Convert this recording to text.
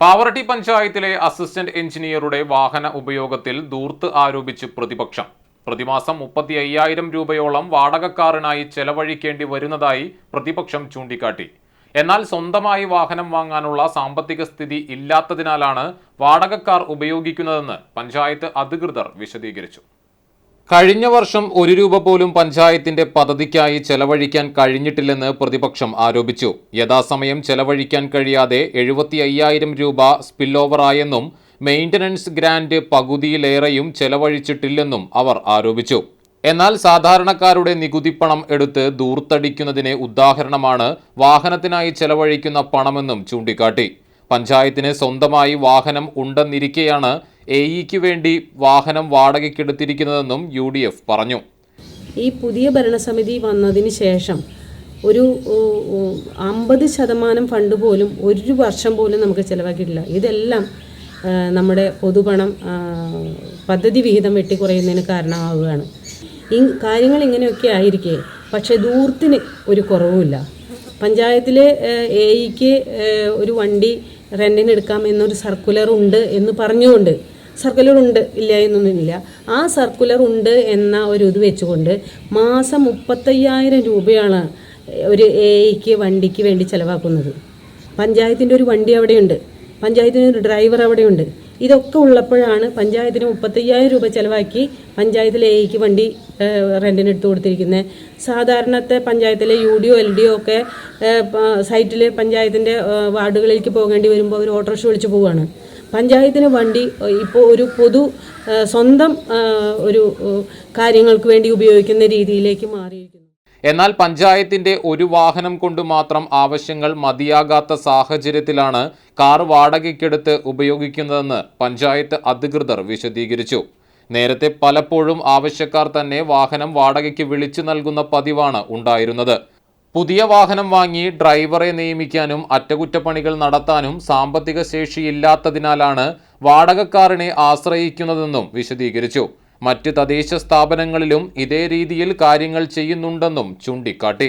പാവറട്ടി പഞ്ചായത്തിലെ അസിസ്റ്റന്റ് എഞ്ചിനീയറുടെ വാഹന ഉപയോഗത്തിൽ ദൂർത്ത് ആരോപിച്ച് പ്രതിപക്ഷം. പ്രതിമാസം മുപ്പത്തി അയ്യായിരം രൂപയോളം വാടകക്കാരനായി ചെലവഴിക്കേണ്ടി വരുന്നതായി പ്രതിപക്ഷം ചൂണ്ടിക്കാട്ടി. എന്നാൽ സ്വന്തമായി വാഹനം വാങ്ങാനുള്ള സാമ്പത്തിക സ്ഥിതി ഇല്ലാത്തതിനാലാണ് വാടകക്കാർ ഉപയോഗിക്കുന്നതെന്ന് പഞ്ചായത്ത് അധികൃതർ വിശദീകരിച്ചു. കഴിഞ്ഞ വർഷം ഒരു രൂപ പോലും പഞ്ചായത്തിന്റെ പദ്ധതിക്കായി ചെലവഴിക്കാൻ കഴിഞ്ഞിട്ടില്ലെന്ന് പ്രതിപക്ഷം ആരോപിച്ചു. യഥാസമയം ചെലവഴിക്കാൻ കഴിയാതെ എഴുപത്തി അയ്യായിരം രൂപ സ്പില്ലോവറായെന്നും മെയിന്റനൻസ് ഗ്രാൻഡ് പകുതിയിലേറെയും ചെലവഴിച്ചിട്ടില്ലെന്നും അവർ ആരോപിച്ചു. എന്നാൽ സാധാരണക്കാരുടെ നികുതിപ്പണം എടുത്ത് ദൂർത്തടിക്കുന്നതിന് ഉദാഹരണമാണ് വാഹനത്തിനായി ചെലവഴിക്കുന്ന പണമെന്നും ചൂണ്ടിക്കാട്ടി. പഞ്ചായത്തിന് സ്വന്തമായി വാഹനം ഉണ്ടെന്നിരിക്കെയാണ് എ ഇക്ക് വേണ്ടി വാഹനം വാടകയ്ക്കെടുത്തിരിക്കുന്നതെന്നും യു ഡി എഫ് പറഞ്ഞു. ഈ പുതിയ ഭരണസമിതി വന്നതിന് ശേഷം ഒരു അമ്പത് ശതമാനം ഫണ്ട് പോലും ഒരു വർഷം പോലും നമുക്ക് ചിലവാക്കിയിട്ടില്ല. ഇതെല്ലാം നമ്മുടെ പൊതുപണം പദ്ധതി വിഹിതം വെട്ടിക്കുറയുന്നതിന് കാരണമാവുകയാണ്. ഈ കാര്യങ്ങൾ ഇങ്ങനെയൊക്കെ ആയിരിക്കെ പക്ഷേ ദൂരത്തിന് ഒരു കുറവുമില്ല. പഞ്ചായത്തിലെ എ ഇക്ക് ഒരു വണ്ടി റെന്റിന് എടുക്കാം എന്നൊരു സർക്കുലർ ഉണ്ട് എന്ന് പറഞ്ഞുകൊണ്ട് സർക്കുലർ ഉണ്ട് ഇല്ല എന്നൊന്നുമില്ല ആ സർക്കുലർ ഉണ്ട് എന്ന ഒരു ഇത് വെച്ചുകൊണ്ട് മാസം മുപ്പത്തയ്യായിരം രൂപയാണ് ഒരു എ ഐക്ക് വണ്ടിക്ക് വേണ്ടി ചിലവാക്കുന്നത്. പഞ്ചായത്തിന്റെ ഒരു വണ്ടി അവിടെയുണ്ട്. പഞ്ചായത്തിന്റെ ഒരു ഡ്രൈവർ അവിടെയുണ്ട്. ഇതൊക്കെ ഉള്ളപ്പോഴാണ് പഞ്ചായത്തിന് മുപ്പത്തയ്യായിരം രൂപ ചിലവാക്കി പഞ്ചായത്തിലെ എയ്ക്ക് വണ്ടി റെന്റിന് എടുത്തു കൊടുത്തിരിക്കുന്നത് സാധാരണത്തെ പഞ്ചായത്തിലെ U D O L D O ഒക്കെ സൈറ്റിൽ പഞ്ചായത്തിന്റെ വാർഡുകളിലേക്ക് പോകേണ്ടി വരുമ്പോൾ അവർ ഓട്ടോറിക്ഷ വിളിച്ച് പോവുകയാണ് പഞ്ചായത്തിന് വണ്ടി ഇപ്പോൾ ഒരു പൊതു സ്വന്തം ഒരു കാര്യങ്ങൾക്ക് വേണ്ടി ഉപയോഗിക്കുന്ന രീതിയിലേക്ക് മാറിയിരിക്കുന്നു. എന്നാൽ പഞ്ചായത്തിന്റെ ഒരു വാഹനം കൊണ്ട് മാത്രം ആവശ്യങ്ങൾ മതിയാകാത്ത സാഹചര്യത്തിലാണ് കാർ വാടകയ്ക്കെടുത്ത് ഉപയോഗിക്കുന്നതെന്ന് പഞ്ചായത്ത് അധികൃതർ വിശദീകരിച്ചു. നേരത്തെ പലപ്പോഴും ആവശ്യക്കാർ തന്നെ വാഹനം വാടകയ്ക്ക് വിളിച്ചു നൽകുന്ന പതിവാണ് ഉണ്ടായിരുന്നത്. പുതിയ വാഹനം വാങ്ങി ഡ്രൈവറെ നിയമിക്കാനും അറ്റകുറ്റപ്പണികൾ നടത്താനും സാമ്പത്തിക ശേഷിയില്ലാത്തതിനാലാണ് വാടകക്കാരനെ ആശ്രയിക്കുന്നതെന്നും വിശദീകരിച്ചു. മറ്റ് തദ്ദേശ സ്ഥാപനങ്ങളിലും ഇതേ രീതിയിൽ കാര്യങ്ങൾ ചെയ്യുന്നുണ്ടെന്നും ചൂണ്ടിക്കാട്ടി.